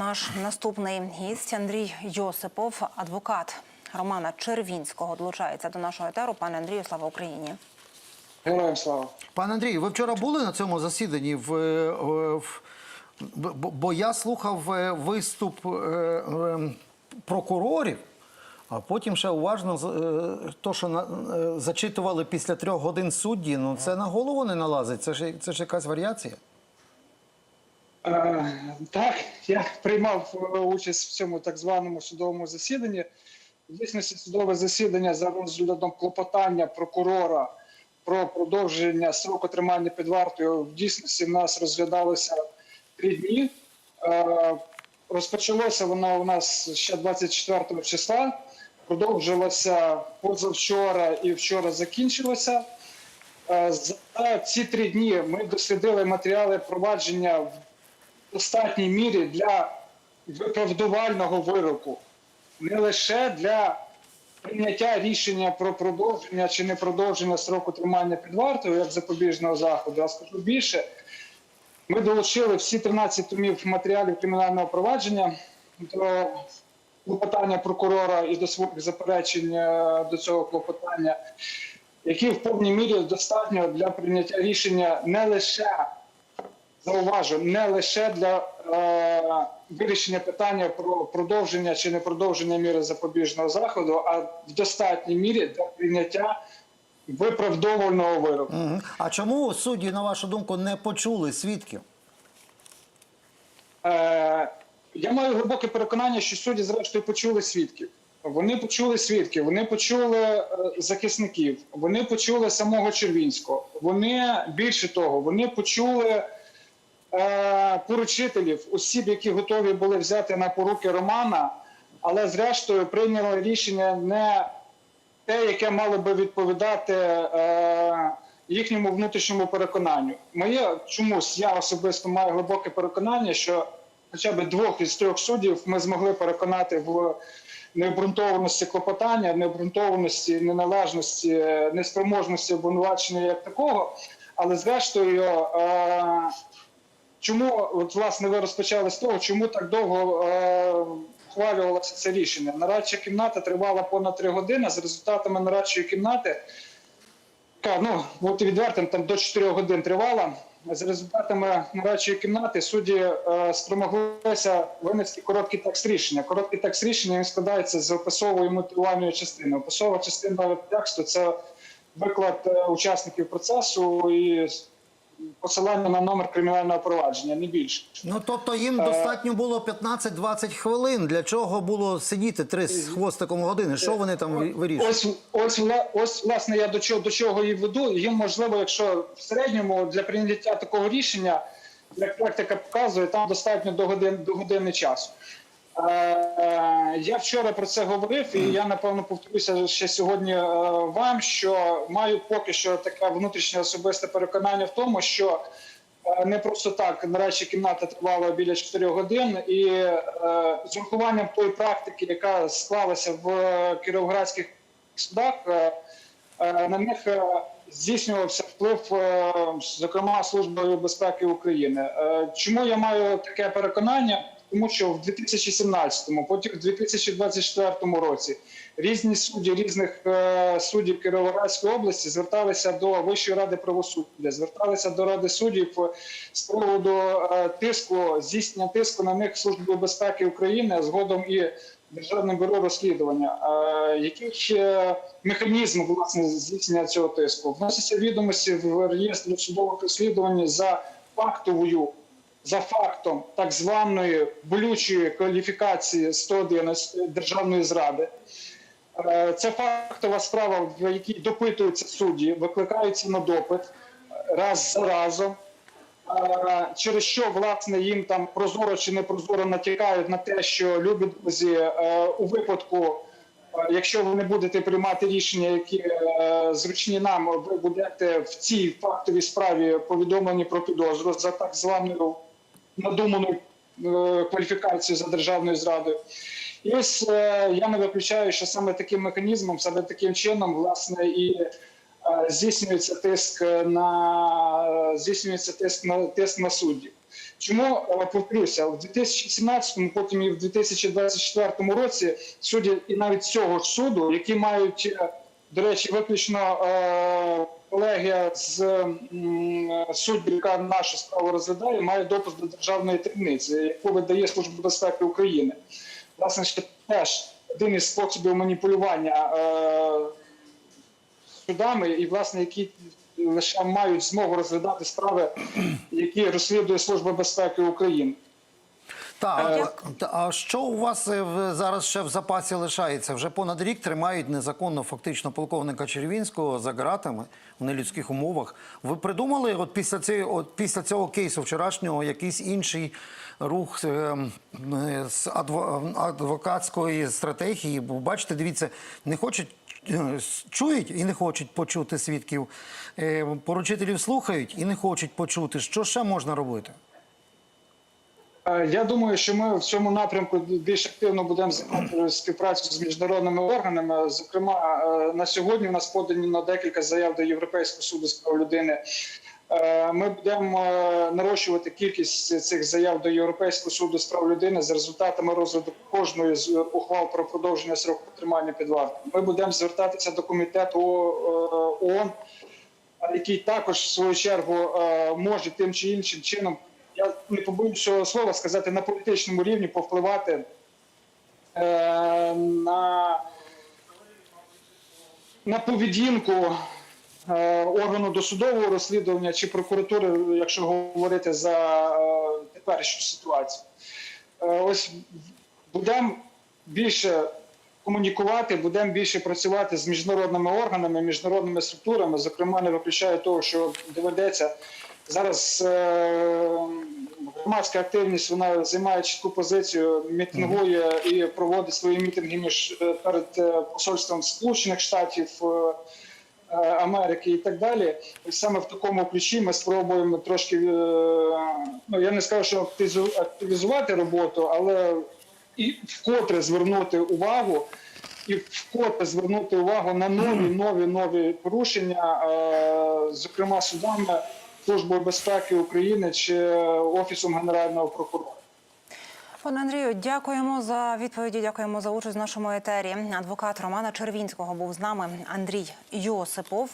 Наш наступний гість Андрій Йосипов, адвокат Романа Червінського, долучається до нашого етеру. Пане Андрію, слава Україні. Героям слава. Пане Андрію, ви вчора були на цьому засіданні? В, е, в, бо, я слухав е, виступ е, е, прокурорів, а потім ще уважно з- то, що на, зачитували після трьох годин судді, ну це на голову не налазить. Це ж, це ж якась варіація. Е, так, я приймав е, участь в цьому так званому судовому засіданні. Дійсності судове засідання за розглядом клопотання прокурора про продовження строку тримання під вартою в дійсності в нас розглядалося три дні. Е, розпочалося воно у нас ще 24 числа, продовжилося позавчора і вчора закінчилося. За ці три дні ми дослідили матеріали провадження в достатній мірі для виправдувального вироку, не лише для прийняття рішення про продовження чи не продовження строку тримання під вартою як запобіжного заходу, а скажу більше. Ми долучили всі 13 томів матеріалів кримінального провадження до клопотання прокурора і до своїх заперечень е, до цього клопотання, які в повній мірі достатньо для прийняття рішення не лише зауважу, не лише для е, вирішення питання про продовження чи не продовження міри запобіжного заходу, а в достатній мірі для прийняття виправдовувального вироку. Мгм. А чому судді, на вашу думку, не почули свідків? Е, я маю глибоке переконання, що судді, зрештою, почули свідків. Вони почули свідків, вони почули е, захисників, вони почули самого Червінського. Вони більше того, вони почули поручителів, осіб, які готові були взяти на поруки Романа, але зрештою прийняли рішення не те, яке мало би відповідати е, їхньому внутрішньому переконанню. Моє чомусь я особисто маю глибоке переконання, що хоча б двох із трьох суддів ми змогли переконати в необґрунтованості клопотання, необґрунтованості, неналежності, е, неспроможності обвинувачення як такого. Але зрештою, е, чому от власне ви розпочали з того, чому так довго е, ухвалювалося це рішення? Нарадча кімната тривала понад три години. З результатами нарадчої кімнати, яка, ну бути відвертим, там до 4 годин тривала. З результатами нарадчої кімнати судді е, спромоглися винести короткий текст рішення. Короткий текст рішення він складається з описової мотивувальної частини. Описова частина тексту це виклад е, учасників процесу і посилання на номер кримінального провадження, не більше. Ну тобто їм достатньо було 15-20 хвилин. Для чого було сидіти три з хвостиком години? Що вони там ви- вирішують? Ось, ось, ось, власне, я до чого, до чого і веду. Їм можливо, якщо в середньому для прийняття такого рішення, як практика показує, там достатньо до годин до години часу. Е, е, я вчора про це говорив, і я напевно повторюся ще сьогодні е, вам, що маю поки що таке внутрішнє особисте переконання в тому, що не просто так наразі кімната тривала біля 4 годин, і з урахуванням тої практики, яка склалася в кіровоградських судах, на них здійснювався вплив, зокрема Службою безпеки України. Чому я маю таке переконання? Тому що в 2017-му, потім в 2024 році різні судді різних е, суддів Кіровоградської області зверталися до Вищої ради правосуддя, зверталися до Ради суддів з приводу е, тиску, здійснення тиску на них Службою безпеки України, згодом і Державним бюро розслідування. Е, який е, механізм власне здійснення цього тиску? Вносяться відомості в реєстр судових розслідувань за фактовою за фактом так званої болючої кваліфікації 111 державної зради. Е, Це фактова справа, в якій допитуються судді, викликаються на допит раз за разом. Е, Через що власне їм там прозоро чи не прозоро натякають на те, що любі друзі, е, у випадку, якщо ви не будете приймати рішення, які зручні нам, ви будете в цій фактовій справі повідомлені про підозру за так званою надуману е, кваліфікацію за державною зрадою. І ось е, я не виключаю, що саме таким механізмом, саме таким чином, власне, і е, здійснюється тиск на здійснюється тиск на тиск на суддів. Чому повторюся, в 2017, потім і в 2024 році судді і навіть цього ж суду, які мають, до речі, виключно колегія з суддів, яка нашу справу розглядає, має допуск до державної таємниці, яку видає Служба безпеки України. Власне, ще теж один із способів маніпулювання е, судами, і власне які лише мають змогу розглядати справи, які розслідує Служба безпеки України. Так, А а, та- що у вас е, зараз ще в запасі лишається? Вже понад рік тримають незаконно фактично полковника Червінського за ґратами в нелюдських умовах. Ви придумали от після цього, от після цього кейсу вчорашнього якийсь інший рух е, е, з адво- адвокатської стратегії? Бо бачите, дивіться, не хочуть. е, Чують і не хочуть почути свідків, Е, поручителів слухають і не хочуть почути. Що ще можна робити? Я думаю, що ми в цьому напрямку більш активно будемо співпрацю з міжнародними органами. Зокрема, на сьогодні у нас подані на декілька заяв до Європейського суду з прав людини. Е, Ми будемо е, нарощувати кількість цих заяв до Європейського суду з прав людини за результатами розгляду кожної з ухвал про продовження сроку тримання під вартою. Ми будемо звертатися до комітету е, ООН який також в свою чергу може тим чи іншим чином, не побоюсь цього слова сказати, на політичному рівні повпливати е, на, на поведінку е, органу досудового розслідування чи прокуратури, якщо говорити за е, теперішню ситуацію. Е, ось будемо більше комунікувати, будемо більше працювати з міжнародними органами, міжнародними структурами. Зокрема, не виключаю того, що доведеться зараз. е, Громадська активність вона займає чітку позицію, мітингує і проводить свої мітинги між е, перед е, посольством Сполучених Штатів Америки і так далі. І саме в такому ключі ми спробуємо трошки, ну я не скажу, що активізу- активізувати роботу, але і вкотре звернути увагу, і вкотре звернути увагу на нові, нові, нові порушення, зокрема судами Службою безпеки України чи Офісом Генерального прокурора. Пане Андрію, дякуємо за відповіді. Дякуємо за участь в нашому етері. Адвокат Романа Червінського був з нами Андрій Йосипов.